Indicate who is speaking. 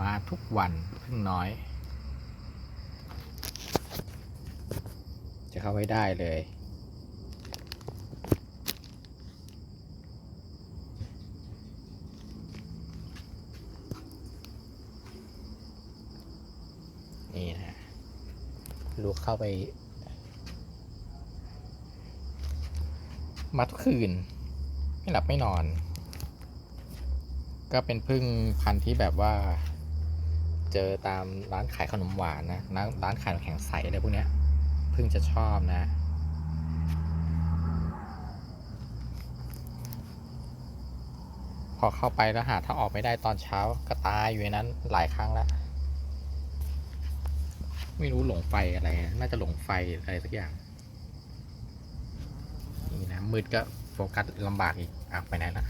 Speaker 1: มาทุกวันพึ่งน้อย จะเข้าไว้ได้เลย นี่นะลูกเข้าไป มาทุกคืน ไม่หลับไม่นอน ก็เป็นพึ่งพันธุ์ที่แบบว่า เจอตามร้านขายขนมหวานนะ ร้านร้านขายแข็งใสอะไรพวกเนี้ยพึ่งจะชอบนะ พอเข้าไปแล้วหาถ้าออกไม่ได้ตอนเช้าก็ตายอยู่ในนั้นหลายครั้งแล้วไม่รู้หลงไฟอะไรนะน่าจะหลงไฟอะไรสักอย่าง นี่นะมืดก็โฟกัสลำบากอีกอะไปไหนละ